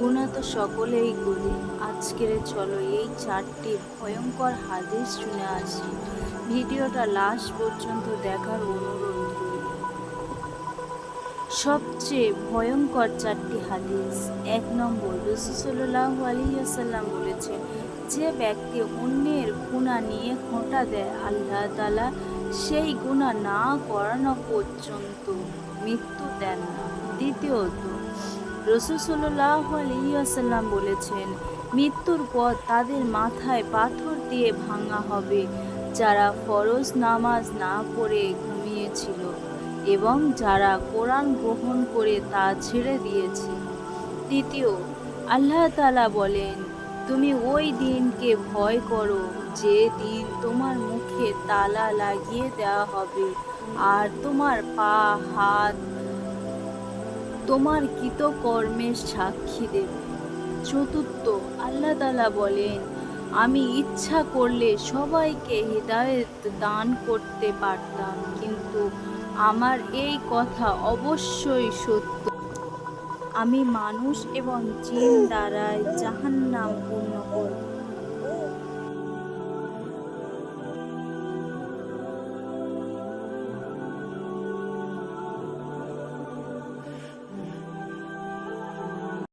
গুণা তো সকলেই করি আজকের চলো এই চারটি ভয়ঙ্কর হাদিস শুনে আসি। ভিডিওটা লাস্ট পর্যন্ত দেখার অনুরোধ রইল। সবচেয়ে ভয়ঙ্কর চারটি হাদিস, এক নম্বর রসুসল্লাহ আলিয়াল্লাম বলেছেন, যে ব্যক্তি অন্যের গুণা নিয়ে খোঁটা দেয়, আল্লাহ তালা সেই গুণা না করানো পর্যন্ত মৃত্যু দেন না। দ্বিতীয়ত রসুসল্লাহ আলিয়াল্লাম বলেছেন, মৃত্যুর পর তাদের মাথায় পাথর দিয়ে ভাঙা হবে, যারা ফরজ নামাজ না পড়ে ঘুমিয়েছিল এবং যারা কোরআন গ্রহণ করে তা ছেড়ে দিয়েছে। তৃতীয়, আল্লাহ তালা বলেন, তুমি ওই দিনকে ভয় করো, যে দিন তোমার মুখে তালা লাগিয়ে দেওয়া হবে, আর তোমার পা, হাত তোমার কৃতকর্মের সাক্ষী দেবে। চতুর্থ, আল্লাহ তালা বলেন, আমি ইচ্ছা করলে সবাইকে হৃদায়ত দান করতে পারতাম, কিন্তু আমার এই কথা অবশ্যই সত্য। আমি মানুষ এবং জিন দ্বারাই জাহান্নাম পূর্ণ করব